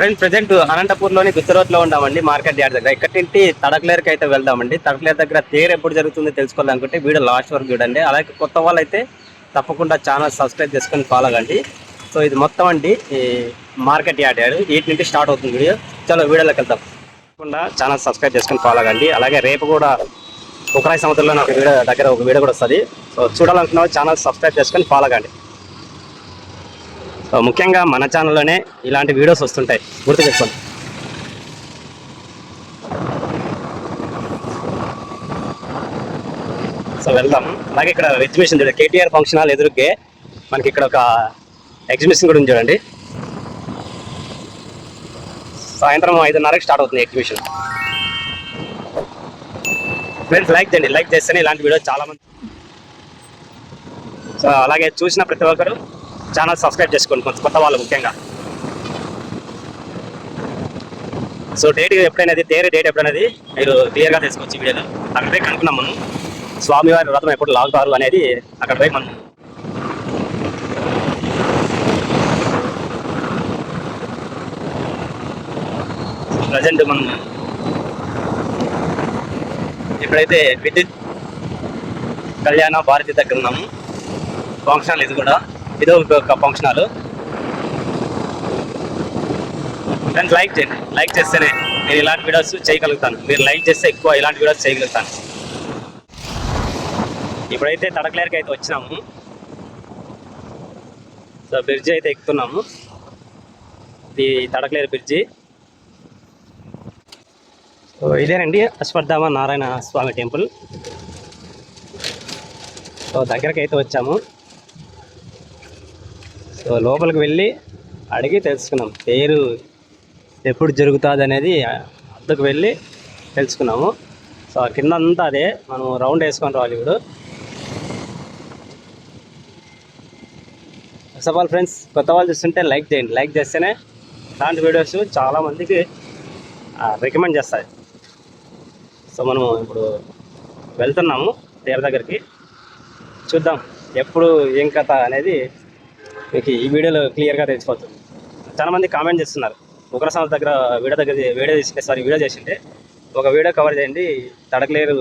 Friend present అనంతపూర్లోని గుత్తరోత్లో ఉన్నామండి market yard దగ్గర. ఇక్కడ నుండి తడకలేరుకి అయితే వెళ్దామండి. తడకలేరు దగ్గర తేరు ఎప్పుడు జరుగుతుందో తెలుసుకోవాలనుకుంటే వీడియో లాస్ట్ వరకు చూడండి. అలాగే కొత్త వాళ్ళు అయితే తప్పకుండా ఛానల్ సబ్స్క్రైబ్ చేసుకొని ఫాలో కండి. సో ఇది మొత్తం అండి ఈ మార్కెట్ యార్డ్ యాడ్ వీటి నుండి స్టార్ట్ అవుతుంది వీడియో. చలో వీడియోలోకి వెళ్దాం. తప్పకుండా ఛానల్ సబ్స్క్రైబ్ చేసుకొని ఫాలో కండి. అలాగే రేపు కూడా ఒకరాయి సంవత్సరంలో ఒక వీడియో దగ్గర ఒక వీడియో కూడా వస్తుంది. సో చూడాలనుకున్న ఛానల్ సబ్స్క్రైబ్ చేసుకొని ఫాలో కండి. ముఖ్యంగా మన ఛానల్లోనే ఇలాంటి వీడియోస్ వస్తుంటాయి. గుర్తు పెట్టుకోండి సో వెళ్దాం. అలాగే ఇక్కడ ఎగ్జిబిషన్ చూడండి. కేటీఆర్ ఫంక్షన్ హాల్ ఎదురుకే మనకి ఇక్కడ ఒక ఎగ్జిబిషన్ కూడా ఉంది చూడండి. సాయంత్రం ఐదున్నరకి స్టార్ట్ అవుతుంది ఎగ్జిబిషన్. ఫ్రెండ్స్ లైక్ చేయండి. లైక్ చేస్తేనే ఇలాంటి వీడియో చాలా మంది సో అలాగే చూసిన ప్రతి ఒక్కరు ఛానల్ సబ్స్క్రైబ్ చేసుకోండి కొంచెం కొత్త వాళ్ళు ముఖ్యంగా. సో డేట్ ఎప్పుడైనది తేరే డేట్ ఎప్పుడైనది మీరు క్లియర్గా తెలుసుకోవచ్చు వీడియోలో. అక్కడ పోయి కనుక్కున్నాం మనం. స్వామివారి వ్రతం ఎప్పుడు లాగుతారు అనేది అక్కడ పోయి మనం ప్రజెంట్ మనం ఇప్పుడైతే విద్యుత్ కళ్యాణ భారతి దగ్గర ఉన్నాము ఫంక్షన్ ఇది కూడా. ఇదో ఒక ఫంక్షన్ హాల్. ఫ్రెండ్స్ లైక్ చేయండి. లైక్ చేస్తేనే నేను ఇలాంటి వీడియోస్ చేయగలుగుతాను. మీరు లైక్ చేస్తే ఎక్కువ ఇలాంటి వీడియోస్ చేయగలుగుతాను. ఇప్పుడైతే తడకలేరుకి అయితే వచ్చినాము. సో బ్రిడ్జి అయితే ఎక్కుతున్నాము. ఇది తడకలేరు బ్రిడ్జి సో ఇదేనండి అశ్వత్థామ నారాయణ స్వామి టెంపుల్. సో దగ్గరకైతే అయితే వచ్చాము. సో లోపలికి వెళ్ళి అడిగి తెలుసుకున్నాం పేరు ఎప్పుడు జరుగుతుంది అనేది అద్దకు వెళ్ళి తెలుసుకున్నాము. సో ఆ కింద అంతా అదే మనం రౌండ్ వేసుకొని రావాలి ఇప్పుడు. ఫస్ట్ ఆఫ్ ఆల్ ఫ్రెండ్స్ కొత్త వాళ్ళు చూస్తుంటే లైక్ చేయండి. లైక్ చేస్తేనే ఇలాంటి వీడియోస్ చాలామందికి రికమెండ్ చేస్తాయి. సో మనము ఇప్పుడు వెళ్తున్నాము తీర దగ్గరికి. చూద్దాం ఎప్పుడు ఏం కథ అనేది మీకు ఈ వీడియోలో క్లియర్గా తెలిసిపోతుంది. చాలా మంది కామెంట్ చేస్తున్నారు. ఒకర సంవత్సరం దగ్గర వీడియో దగ్గర వీడియో చేసింటే సారీ వీడియో చేసింటే ఒక వీడియో కవర్ చేయండి. తడకలేరు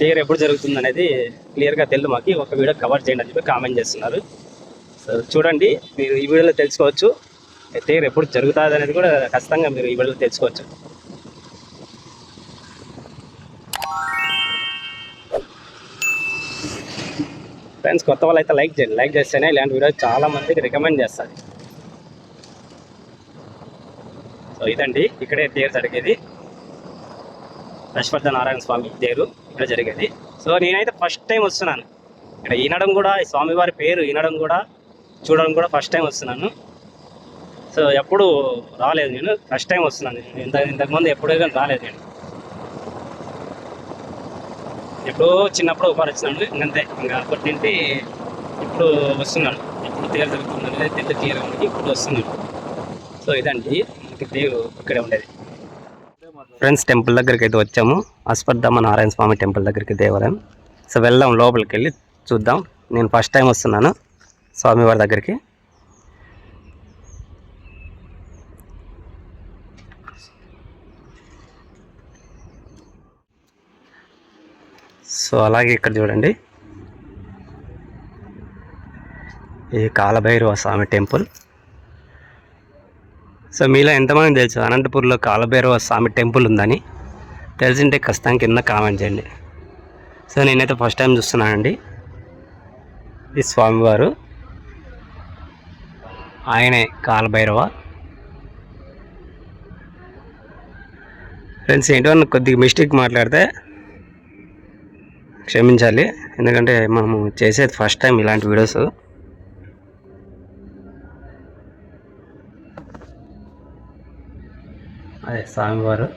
తేరు ఎప్పుడు జరుగుతుంది అనేది క్లియర్గా తెలియదు మాకు. ఒక వీడియో కవర్ చేయండి అని చెప్పి కామెంట్ చేస్తున్నారు. సో చూడండి మీరు ఈ వీడియోలో తెలుసుకోవచ్చు. తేరు ఎప్పుడు జరుగుతుంది అనేది కూడా ఖచ్చితంగా మీరు ఈ వీడియోలో తెలుసుకోవచ్చు. ఫ్రెండ్స్ కొత్త వాళ్ళు అయితే లైక్ చేయండి. లైక్ చేస్తేనే ఇలాంటి వీడియో చాలా మందికి రికమెండ్ చేస్తుంది. సో ఇదండి. ఇక్కడే తేరు జరిగేది. అశ్వత్థ నారాయణ స్వామి తేరు ఇక్కడ జరిగేది. సో నేనైతే ఫస్ట్ టైం వస్తున్నాను. ఇక్కడ వినడం కూడా ఈ స్వామివారి పేరు వినడం కూడా చూడడం కూడా ఫస్ట్ టైం వస్తున్నాను. సో ఎప్పుడు రాలేదు నేను. ఫస్ట్ టైం వస్తున్నాను ఇంత ఇంతకుముందు ఎప్పుడైనా రాలేదు నేను. ఎప్పుడో చిన్నప్పుడు ఒకసారి వచ్చినాను ఇంకంతే. ఇంకా అప్పటింటి ఇప్పుడు వస్తున్నాడు. ఇప్పుడు తీరు జరుగుతుంది అనేది తెల్ల తీరు ఇప్పుడు వస్తున్నాడు. సో ఇదండి. మనకి తేరు ఇక్కడే ఉండేది. ఫ్రెండ్స్ టెంపుల్ దగ్గరికి అయితే వచ్చాము. అశ్వత్థామ నారాయణ స్వామి టెంపుల్ దగ్గరికి దేవాలయం. సో వెళ్దాం లోపలికి వెళ్ళి చూద్దాం. నేను ఫస్ట్ టైం వస్తున్నాను స్వామివారి దగ్గరికి. సో అలాగే ఇక్కడ చూడండి. ఈ కాలభైరవ స్వామి టెంపుల్. సో మీలో ఎంతమంది తెలుసు? అనంతపూర్లో కాలభైరవ స్వామి టెంపుల్ ఉందని. తెలిసింటే ఖచ్చితంగా కింద కామెంట్ చేయండి. సో నేనైతే ఫస్ట్ టైం చూస్తున్నానండి. ఈ స్వామివారు ఆయనే కాలభైరవ. ఫ్రెండ్స్ ఏంటో కొద్దిగా మిస్టేక్ మాట్లాడితే క్షమించాలి. ఎందుకంటే మనము చేసేది ఫస్ట్ టైం ఇలాంటి వీడియోస్ అదే స్వామివారు.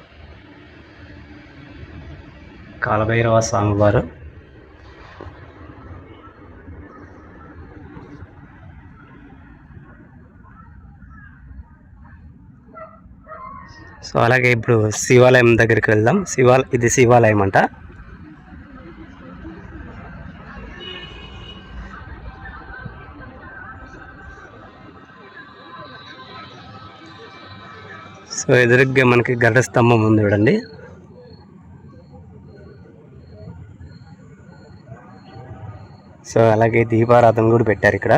కాలభైరవ స్వామివారు. సో అలాగే ఇప్పుడు శివాలయం దగ్గరికి వెళ్దాం. శివాల ఇది శివాలయం అంట సో ఎదురుగ్గా మనకి గరుడ స్తంభం ఉంది చూడండి. సో అలాగే దీపారాధన కూడా పెట్టారు ఇక్కడ.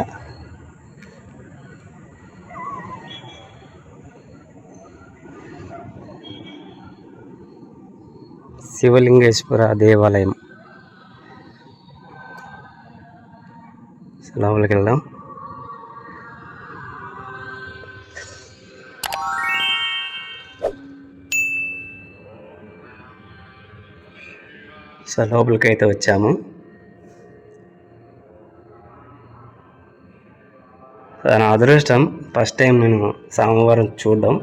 శివలింగేశ్వర దేవాలయం. సో లోపలికి వెళ్దాం. సో లోపలికి అయితే వచ్చాము నా అదృష్టం ఫస్ట్ టైం నేను సోమవారం చూడడం.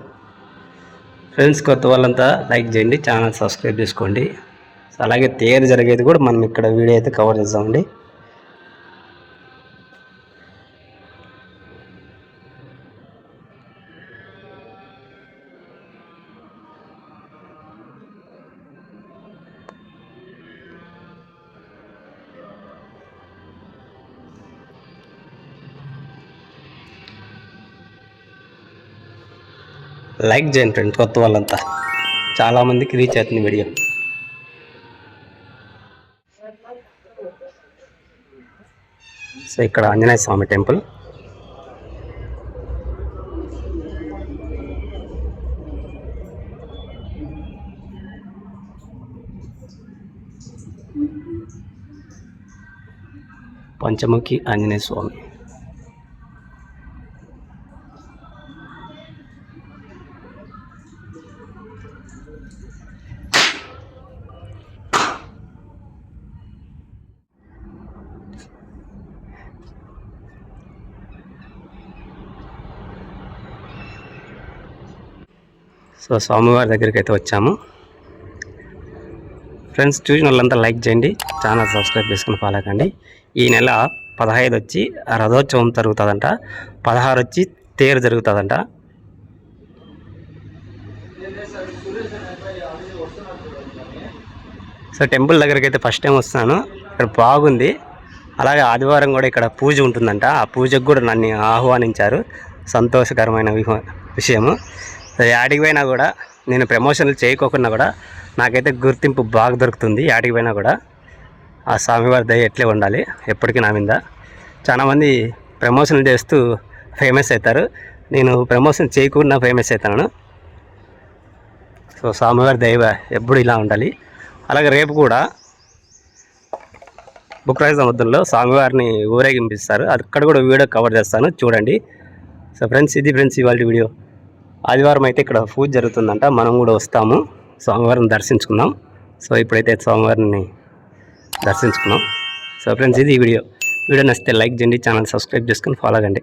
ఫ్రెండ్స్ కొత్త వాళ్ళంతా లైక్ చేయండి ఛానల్ సబ్స్క్రైబ్ చేసుకోండి. అలాగే తేరు జరిగేది కూడా మనం ఇక్కడ వీడియో అయితే కవర్ చేద్దామండి. లైక్ చేయండి ఫ్రెండ్స్ కొత్త వాళ్ళంతా. చాలామందికి రీచ్ అవుతుంది వీడియో. సో ఇక్కడ ఆంజనేయ స్వామి టెంపుల్. పంచముఖి ఆంజనేయ స్వామి. సో స్వామివారి దగ్గరికి అయితే వచ్చాము. ఫ్రెండ్స్ చూసిన వాళ్ళంతా లైక్ చేయండి ఛానల్ సబ్స్క్రైబ్ చేసుకుని ఫాలో కండి. ఈ నెల పదహైదు వచ్చి రథోత్సవం జరుగుతుందంట. పదహారు వచ్చి తేరు జరుగుతుందంట. సో టెంపుల్ దగ్గరికి అయితే ఫస్ట్ టైం వస్తున్నాను. ఇక్కడ బాగుంది. అలాగే ఆదివారం కూడా ఇక్కడ పూజ ఉంటుందంట. ఆ పూజకు కూడా నన్ను ఆహ్వానించారు. సంతోషకరమైన విహ- విషయము. యాడికి పోయినా కూడా నేను ప్రమోషన్లు చేయకోకుండా కూడా నాకైతే గుర్తింపు బాగా దొరుకుతుంది యాడికి పోయినా కూడా. ఆ స్వామివారి దయ ఎట్లే ఉండాలి ఎప్పటికీ నా మీద. చాలామంది ప్రమోషన్లు చేస్తూ ఫేమస్ అవుతారు. నేను ప్రమోషన్ చేయకుండా ఫేమస్ అవుతాను. సో స్వామివారి దైవ ఎప్పుడు ఇలా ఉండాలి. అలాగే రేపు కూడా బుక్రాయి సముద్రంలో స్వామివారిని ఊరేగింపిస్తారు. అక్కడ కూడా వీడియో కవర్ చేస్తాను. చూడండి. సో ఫ్రెండ్స్ ఇది ఫ్రెండ్స్ ఇవాళ వీడియో. ఆదివారం అయితే ఇక్కడ పూజ జరుగుతుందంట. మనం కూడా వస్తాము. స్వామివారిని దర్శించుకుందాం. సో ఇప్పుడైతే స్వామివారిని దర్శించుకున్నాం. సో ఫ్రెండ్స్ ఇది ఈ వీడియో. వీడియో నచ్చితే లైక్ చేయండి ఛానల్ సబ్స్క్రైబ్ చేసుకొని ఫాలో కండి.